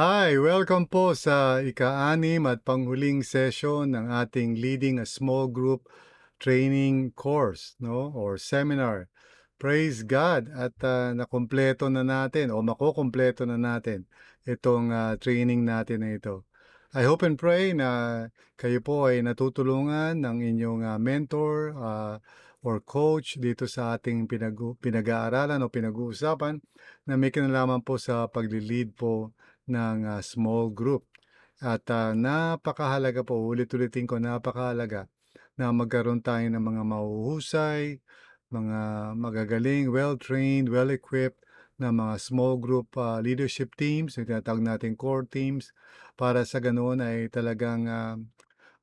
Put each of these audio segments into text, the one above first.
Hi! Welcome po sa ika-anim at panghuling session ng ating Leading a Small Group Training Course 'no, or Seminar. Praise God at, ah, nakumpleto na natin o makukumpleto na natin itong, ah, training natin na ito. I hope and pray na kayo po ay natutulungan ng inyong, ah, mentor, ah, or coach dito sa ating pinag-u pinag-aaralan o pinag-uusapan na may kinalaman po sa pagle-lead po ng, ah, small group. At, ah, napakahalaga po, uulit-ulitin ko, napakahalaga na magkaroon tayo ng mga mahuhusay, mga magagaling, well-trained, well-equipped na mga small group, ah, leadership teams, yung tinatawag nating core teams, para sa ganoon ay talagang, ah,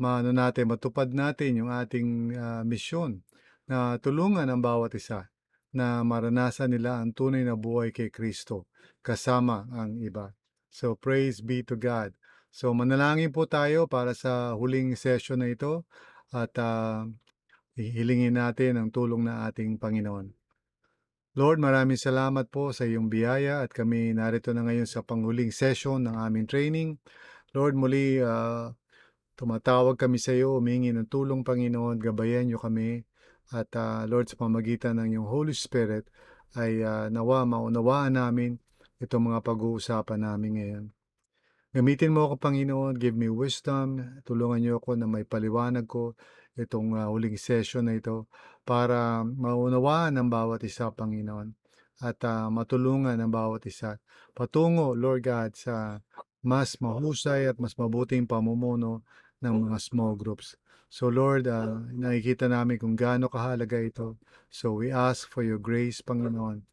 maano natin, matupad natin yung ating, ah, misyon na tulungan ang bawat isa na maranasan nila ang tunay na buhay kay Kristo kasama ang iba. So, praise be to God. So, manalangin po tayo para sa huling session na ito at, ah, hihilingin natin ang tulong ng ating Panginoon. Lord, maraming salamat po sa iyong biyaya at kami narito na ngayon sa panghuling session ng aming training. Lord, muli, ah, tumatawag kami sa iyo, humihingi ng tulong, Panginoon, gabayan niyo kami at, ah, Lord, sa pamamagitan ng iyong Holy Spirit ay, ah, nawa maunawaan namin itong mga pag-uusapan namin ngayon. Gamitin mo ako, Panginoon, give me wisdom, tulungan niyo ako na maipaliwanag ko itong, ah, huling session na ito para maunawaan ng bawat isa, Panginoon, at, ah, matulungan ang bawat isa patungo, Lord God, sa mas mahusay at mas mabuting pamumuno ng mga small groups. So Lord, ah, nakikita namin kung gaano kahalaga ito. So we ask for your grace, Panginoon,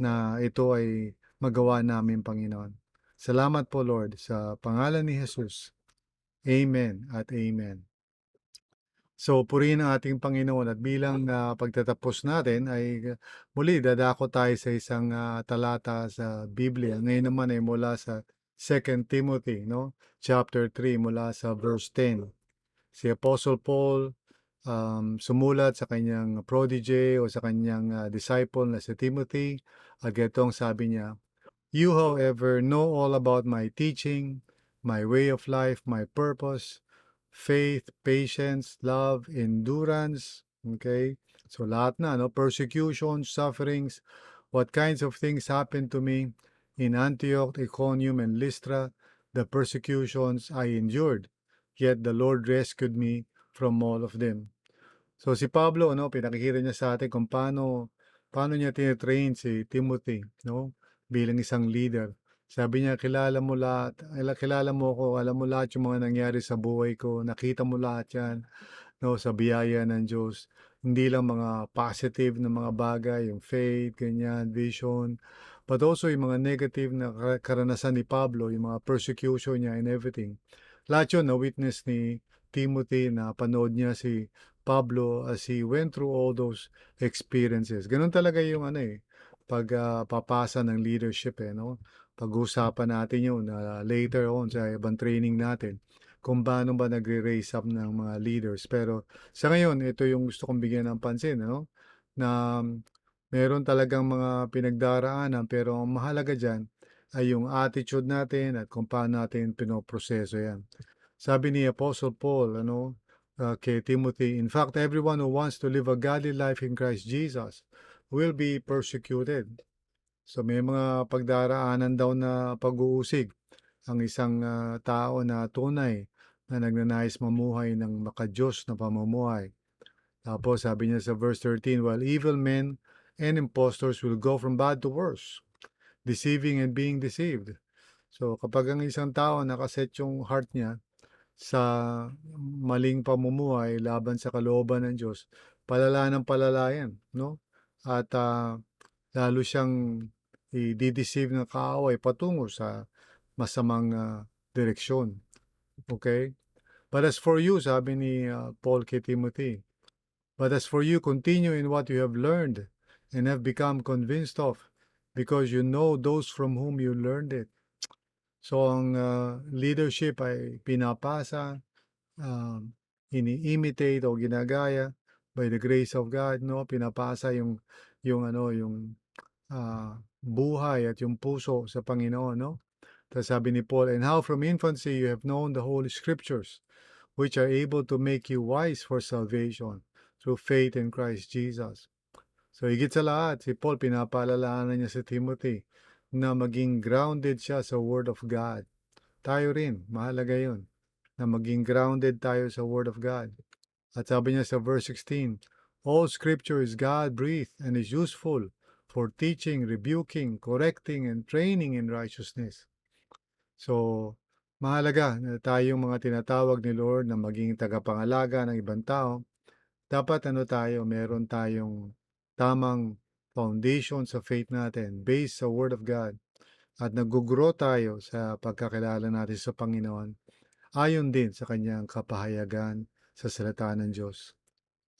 na ito ay magawa namin, Panginoon. Salamat po, Lord, sa pangalan ni Jesus. Amen at amen. So, purihin ang ating Panginoon at bilang, ah, pagtatapos natin ay muli dadako tayo sa isang, ah, talata sa Biblia. Ngayon naman ay mula sa 2 Timothy 'no, chapter 3 mula sa verse 10. Si Apostle Paul, um, sumulat sa kanyang protege o sa kanyang, ah, disciple na si Timothy at ganito ang sabi niya, "You however know all about my teaching, my way of life, my purpose, faith, patience, love, endurance." Okay? So lahat na 'no, persecution, sufferings, what kinds of things happened to me in Antioch, Iconium, and Lystra, the persecutions I endured, yet the Lord rescued me from all of them. So si Pablo ano, pinakikita niya sa atin kung paano paano niya tine-train si Timothy 'no, bilang isang leader. Sabi niya, "Kilala mo lahat, kilala mo ako, alam mo lahat yung mga nangyari sa buhay ko, nakita mo lahat 'yan 'no, sa biyaya ng Diyos." Hindi lang mga positive na mga bagay, yung faith, ganyan, vision, but also yung mga negative na ka karanasan ni Pablo, yung mga persecution niya and everything. Lahat yun na-witness ni Timothy, napanood niya si Pablo as he went through all those experiences. Gano'n talaga yung ano, eh, pag, ah, papasa ng leadership, eh, 'no? Pag-uusapan natin yun, ah, later on sa ibang training natin kung paano ba nagre-raise up ng mga leaders. Pero sa ngayon, ito yung gusto kong bigyan ng pansin ano, na meron talagang mga pinagdaraanan pero ang mahalaga diyan ay yung attitude natin at kung paano natin pinoproseso 'yan. Sabi ni Apostle Paul ano, ah, kay Timothy, "In fact, everyone who wants to live a godly life in Christ Jesus will be persecuted." So may mga pagdaraanan daw na pag-uusig ang isang, ah, tao na tunay na nagnanais mamuhay ng maka-Diyos na pamumuhay. Tapos sabi niya sa verse 13, "While evil men and impostors will go from bad to worse, deceiving and being deceived." So kapag ang isang tao nakaset yung heart niya sa maling pamumuhay laban sa kalooban ng Diyos, palala ng palala 'yan 'no, at, ah, lalo siyang ide-deceive ng kaaway patungo sa masamang, ah, direksyon. Okey? "But as for you," sabi ni, ah, Paul kay Timothy, "But as for you, continue in what you have learned and have become convinced of, because you know those from whom you learned it." So ang, ah, leadership ay pinapasa, um, ini-imitate o ginagaya by the grace of God 'no, pinapasa yung yung ano, yung, ah, buhay at yung puso sa Panginoon 'no. Tapos sabi ni Paul, And how from infancy you have known the Holy Scriptures, which are able to make you wise for salvation through faith in Christ Jesus. So higit sa lahat, si Paul pinapaalalahanan niya si Timothy na maging grounded siya sa Word of God. Tayo rin, mahalaga yun, na maging grounded tayo sa Word of God. At sabi niya sa verse 16, All Scripture is God-breathed and is useful for teaching, rebuking, correcting, and training in righteousness. So, mahalaga na tayong mga tinatawag ni Lord na maging tagapangalaga ng ibang tao. Dapat ano tayo, meron tayong tamang foundation sa faith natin based sa Word of God at nag-grow tayo sa pagkakilala natin sa Panginoon ayon din sa kanyang kapahayagan sa salita ng Diyos.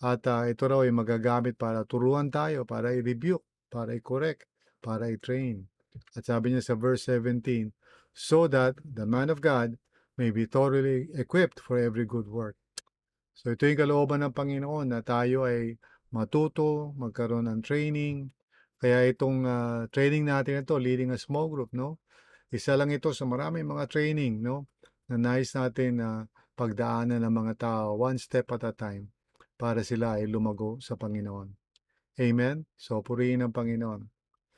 At uh, ito raw ay magagamit para turuan tayo, para i-rebuke, para i-correct, para i-train. At sabi niya sa verse 17, so that the man of God may be thoroughly equipped for every good work. So ito yung kalooban ng Panginoon na tayo ay matuto, magkaroon ng training. Kaya itong uh, training natin ito, leading a small group, no? Isa lang ito sa maraming mga training, no? Na nais natin na uh, pagdaanan ng mga tao one step at a time para sila ay lumago sa Panginoon. Amen? So, purihin ang Panginoon.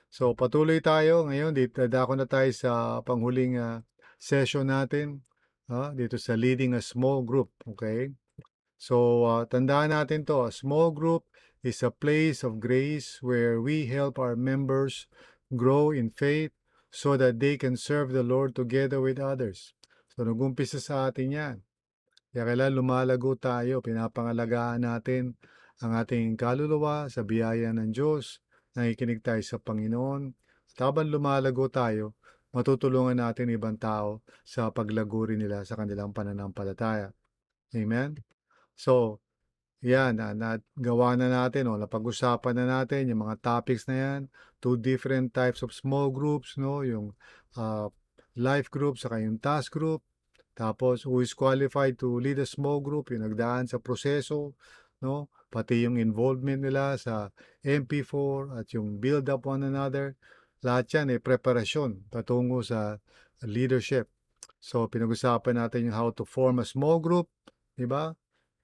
So, patuloy tayo. Ngayon, dito dako na tayo sa panghuling uh, session natin. Uh, dito sa leading a small group. Okay? So, uh, tandaan natin to. A small group is a place of grace where we help our members grow in faith so that they can serve the Lord together with others. So, nag-umpisa sa atin yan. Kaya kailan lumalago tayo, pinapangalagaan natin ang ating kaluluwa sa biyaya ng Diyos, nakikinig tayo sa Panginoon. At habang lumalago tayo, matutulungan natin ibang tao sa paglago rin nila sa kanilang pananampalataya. Amen? So, yan, na, na gawa na natin, o, napag-usapan na natin yung mga topics na yan, two different types of small groups, no, yung uh, life group, saka yung task group, tapos, who is qualified to lead a small group, yung nagdaan sa proseso, no? Pati yung involvement nila sa MP4 at yung build up one another. Lahat yan ay eh, preparasyon patungo sa leadership. So, pinag-usapan natin yung how to form a small group, di ba?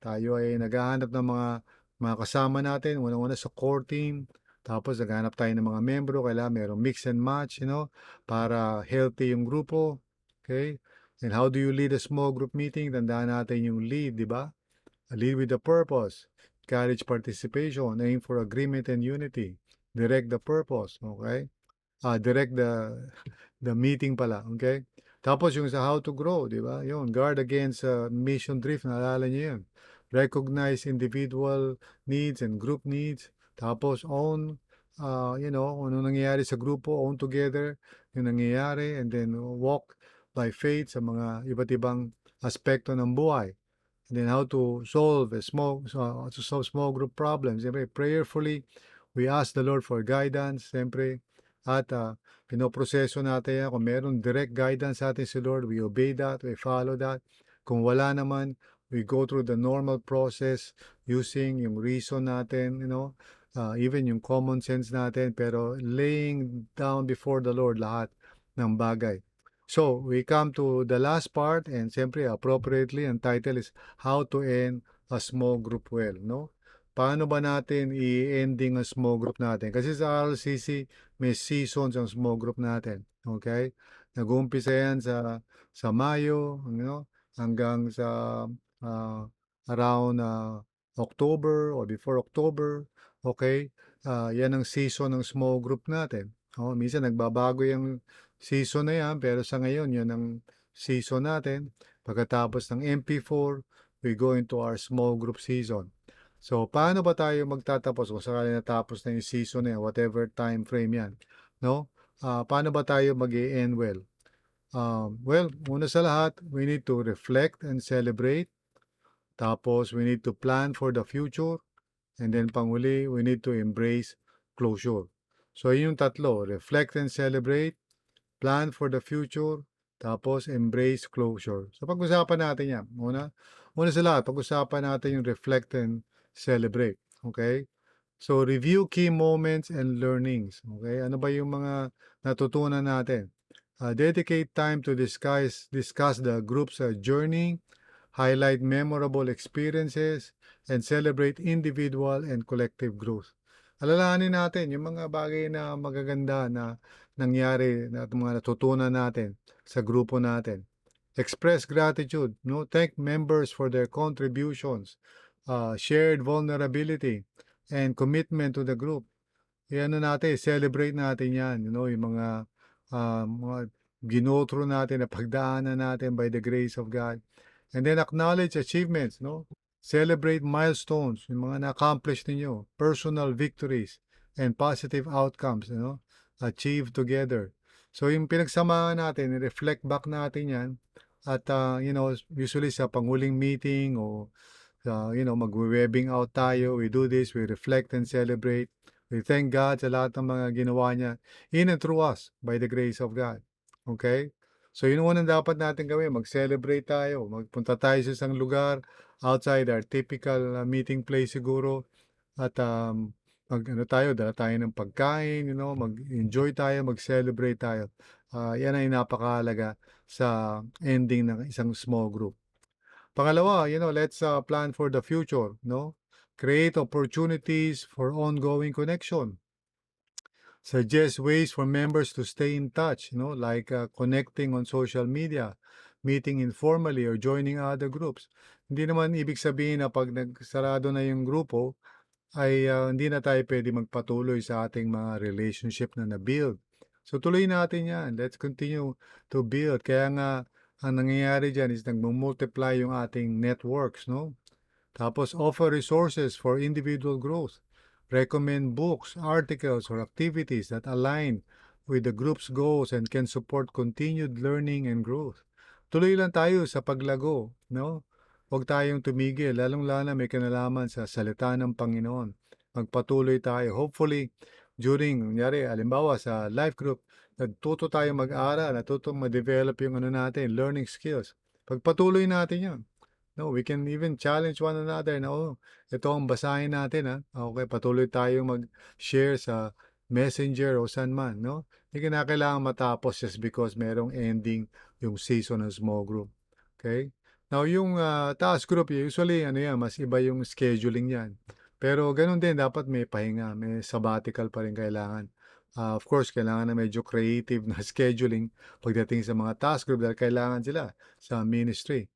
Tayo ay naghahanap ng mga mga kasama natin, una-una sa core team, tapos naghahanap tayo ng mga membro, kailangan mayroong mix and match, you know, para healthy yung grupo. Okay? And how do you lead a small group meeting? Tandaan natin yung lead, di ba? Lead with a purpose. Encourage participation. Aim for agreement and unity. Direct the purpose. Okay? Uh, direct the the meeting pala. Okay? Tapos yung sa how to grow, di ba? Yun, guard against uh, mission drift. Naalala niyo yun. Recognize individual needs and group needs. Tapos own, uh, you know, ano nangyayari sa grupo, own together yung nangyayari and then walk by faith sa mga iba't ibang aspekto ng buhay. And then how to solve a small, uh, to solve small group problems. Siyempre, prayerfully, we ask the Lord for guidance. Siyempre, at uh, pinoproseso natin yan. Kung meron direct guidance sa atin si Lord, we obey that, we follow that. Kung wala naman, we go through the normal process using yung reason natin, you know, uh, even yung common sense natin, pero laying down before the Lord lahat ng bagay. So, we come to the last part and siyempre appropriately ang title is How to End a Small Group Well, no? Paano ba natin i-ending a small group natin? Kasi sa RLCC, may seasons ang small group natin. Okay? Nag-uumpisa yan sa, sa Mayo, you know, hanggang sa uh, around uh, October or before October. Okay? Uh, yan ang season ng small group natin. Oh, minsan nagbabago yung season na yan, pero sa ngayon, yun ang season natin. Pagkatapos ng MP4, we go into our small group season. So, paano ba tayo magtatapos kung sakali natapos na yung season na yan, whatever time frame yan? No? Uh, paano ba tayo mag end well? Um, well, una sa lahat, we need to reflect and celebrate. Tapos, we need to plan for the future. And then, panguli, we need to embrace closure. So, yun yung tatlo. Reflect and celebrate, plan for the future, tapos embrace closure. So pag-usapan natin yan. Una, una sa lahat, pag-usapan natin yung reflect and celebrate. Okay? So review key moments and learnings. Okay? Ano ba yung mga natutunan natin? Uh, dedicate time to discuss, discuss the group's uh, journey, highlight memorable experiences, and celebrate individual and collective growth. Alalahanin natin yung mga bagay na magaganda na nangyari na mga natutunan natin sa grupo natin. Express gratitude, no? Thank members for their contributions, uh, shared vulnerability, and commitment to the group. Yan na natin, celebrate natin yan, you know, yung mga, uh, mga ginotro natin, na pagdaanan natin by the grace of God. And then acknowledge achievements, no? Celebrate milestones, yung mga na-accomplish ninyo, personal victories, and positive outcomes, you know, achieved together. So yung pinagsamahan natin, reflect back natin yan at uh, you know, usually sa panguling meeting o uh, you know, mag-webbing out tayo, we do this, we reflect and celebrate. We thank God sa lahat ng mga ginawa niya in and through us by the grace of God. Okay? So yun ang unang dapat natin gawin, mag-celebrate tayo, magpunta tayo sa isang lugar outside our typical uh, meeting place siguro at um, mag ano tayo, dala tayo ng pagkain, you know, mag-enjoy tayo, mag-celebrate tayo. Uh, yan ay napakahalaga sa ending ng isang small group. Pangalawa, you know, let's uh, plan for the future, no? Create opportunities for ongoing connection. Suggest ways for members to stay in touch, you know, like uh, connecting on social media, meeting informally, or joining other groups. Hindi naman ibig sabihin na pag nagsarado na yung grupo, ay uh, hindi na tayo pwede magpatuloy sa ating mga relationship na na-build. So tuloy natin yan. Let's continue to build. Kaya nga, ang nangyayari dyan is nagmumultiply yung ating networks, no? Tapos offer resources for individual growth. Recommend books, articles, or activities that align with the group's goals and can support continued learning and growth. Tuloy lang tayo sa paglago, no? Huwag tayong tumigil, lalong-lalo may kinalaman sa salita ng Panginoon. Magpatuloy tayo. Hopefully, during, kunyari, alimbawa sa life group, natuto tayo mag-aral, natuto ma-develop yung ano natin, learning skills. Pagpatuloy natin yan. No, we can even challenge one another na, oh, ito ang basahin natin, ha? Okay, patuloy tayo mag-share sa messenger o saan man, no? Hindi kinakailangan matapos just because merong ending yung season ng small group. Okay? Now, yung uh, task group, usually, ano yan, mas iba yung scheduling yan. Pero ganun din, dapat may pahinga, may sabbatical pa rin kailangan. Uh, of course, kailangan na medyo creative na scheduling pagdating sa mga task group dahil kailangan sila sa ministry.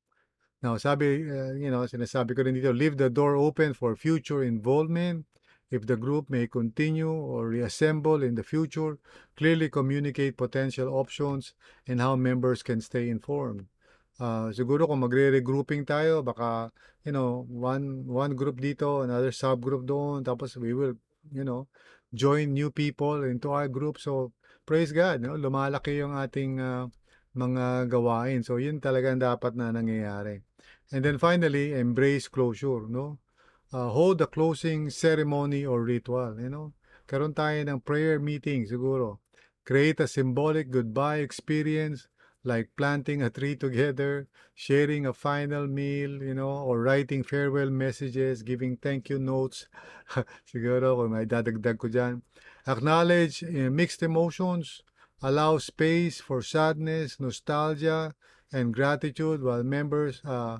Now, sabi, uh, you know, sinasabi ko rin dito, leave the door open for future involvement. If the group may continue or reassemble in the future, clearly communicate potential options and how members can stay informed. Uh, siguro kung magre-regrouping tayo, baka, you know, one, one group dito, another subgroup doon, tapos we will, you know, join new people into our group. So, praise God, no? lumalaki yung ating uh, mga gawain. So, yun talagang dapat na nangyayari. And then finally, embrace closure, no? Uh, hold a closing ceremony or ritual, you know? Karoon tayo ng prayer meeting siguro. Create a symbolic goodbye experience like planting a tree together, sharing a final meal, you know, or writing farewell messages, giving thank you notes. siguro kung may dadagdag ko dyan. Acknowledge uh, mixed emotions, allow space for sadness, nostalgia, and gratitude while members uh,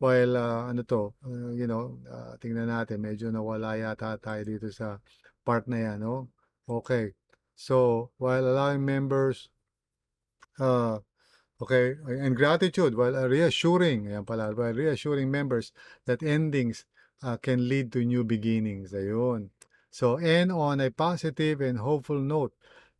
while uh, ano to, uh, you know, uh, tingnan natin, medyo nawala yata tayo dito sa part na yan, no? Okay. So, while allowing members, uh, okay, and gratitude while reassuring, ayan pala, while reassuring members that endings uh, can lead to new beginnings. Ayun. So, end on a positive and hopeful note.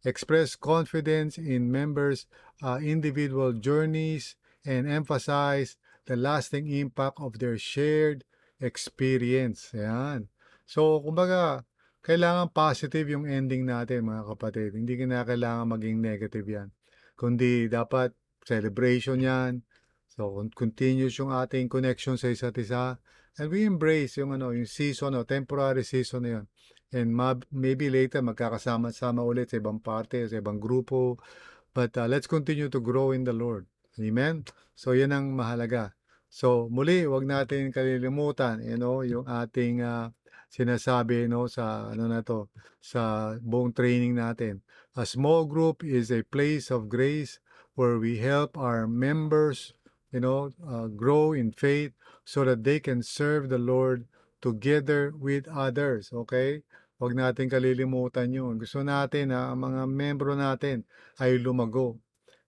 Express confidence in members' uh, individual journeys and emphasize the lasting impact of their shared experience. Yan. So, kumbaga, kailangan positive yung ending natin, mga kapatid. Hindi kailangan maging negative yan. Kundi dapat celebration yan. So, continuous yung ating connection sa isa't isa. And we embrace yung ano, yung season o temporary season na yun. And maybe later magkakasama-sama ulit sa ibang parte, sa ibang grupo. But uh, let's continue to grow in the Lord. Amen? So, yan ang mahalaga. So muli, wag natin kalilimutan, you know, yung ating uh, sinasabi no sa ano na to, sa buong training natin. A small group is a place of grace where we help our members, you know, uh, grow in faith so that they can serve the Lord together with others, okay? Huwag natin kalilimutan yun. Gusto natin na ang mga membro natin ay lumago.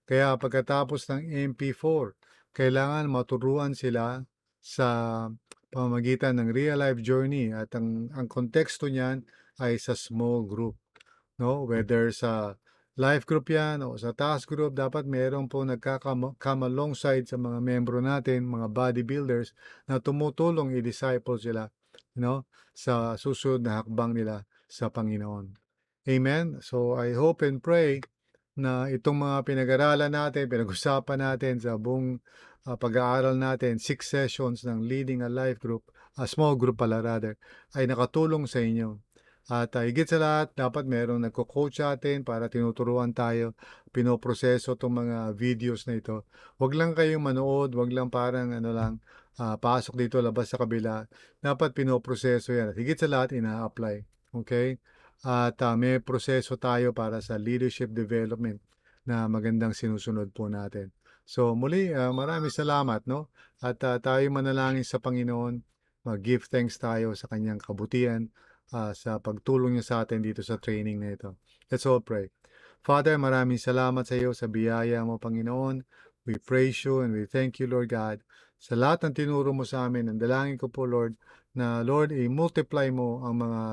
Kaya pagkatapos ng MP4, kailangan maturuan sila sa pamamagitan ng real life journey at ang, ang konteksto niyan ay sa small group. No? Whether sa life group yan o sa task group, dapat meron po nagkakam alongside sa mga membro natin, mga bodybuilders, na tumutulong i-disciple sila no? sa susunod na hakbang nila sa Panginoon. Amen? So I hope and pray na itong mga pinag-aralan natin, pinag-usapan natin sa buong uh, pag-aaral natin, six sessions ng Leading a Life Group, a small group pala rather, ay nakatulong sa inyo. At uh, higit sa lahat, dapat merong nagko-coach atin para tinuturuan tayo, pinoproseso itong mga videos na ito. Huwag lang kayong manood, huwag lang parang ano lang, uh, pasok dito, labas sa kabila. Dapat pinoproseso yan. At higit sa lahat, ina-apply. Okay? At uh, may proseso tayo para sa leadership development na magandang sinusunod po natin. So muli, uh, maraming salamat, no? At uh, tayo manalangin sa Panginoon, mag-give thanks tayo sa kanyang kabutihan, uh, sa pagtulong niya sa atin dito sa training na ito. Let's all pray. Father, maraming salamat sa iyo sa biyaya mo, Panginoon. We praise you and we thank you, Lord God, sa lahat ng tinuro mo sa amin. Ang dalangin ko po, Lord, na Lord, i-multiply mo ang mga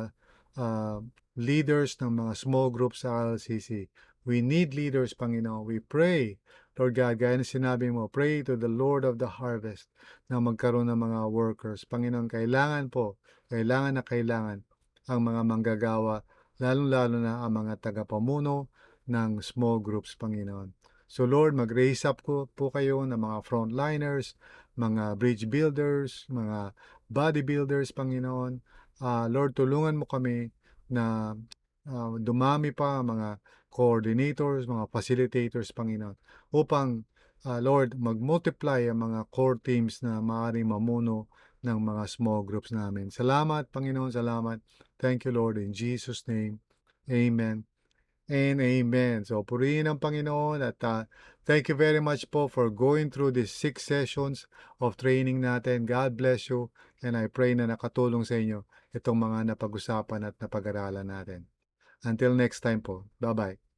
uh, leaders ng mga small groups sa RLCC. We need leaders, Panginoon. We pray, Lord God, gaya na sinabi mo, pray to the Lord of the harvest na magkaroon ng mga workers. Panginoon, kailangan po, kailangan na kailangan ang mga manggagawa, lalong-lalo na ang mga tagapamuno ng small groups, Panginoon. So Lord, mag-raise up ko po kayo ng mga frontliners, mga bridge builders, mga bodybuilders, Panginoon. Uh, Lord, tulungan mo kami na uh, dumami pa mga coordinators, mga facilitators, Panginoon, upang, uh, Lord, mag-multiply ang mga core teams na maaaring mamuno ng mga small groups namin. Salamat, Panginoon, salamat. Thank you, Lord, in Jesus' name. Amen and amen. So, purihin ang Panginoon at uh, thank you very much po for going through these six sessions of training natin. God bless you and I pray na nakatulong sa inyo itong mga napag-usapan at napag-aralan natin. Until next time po. Bye-bye.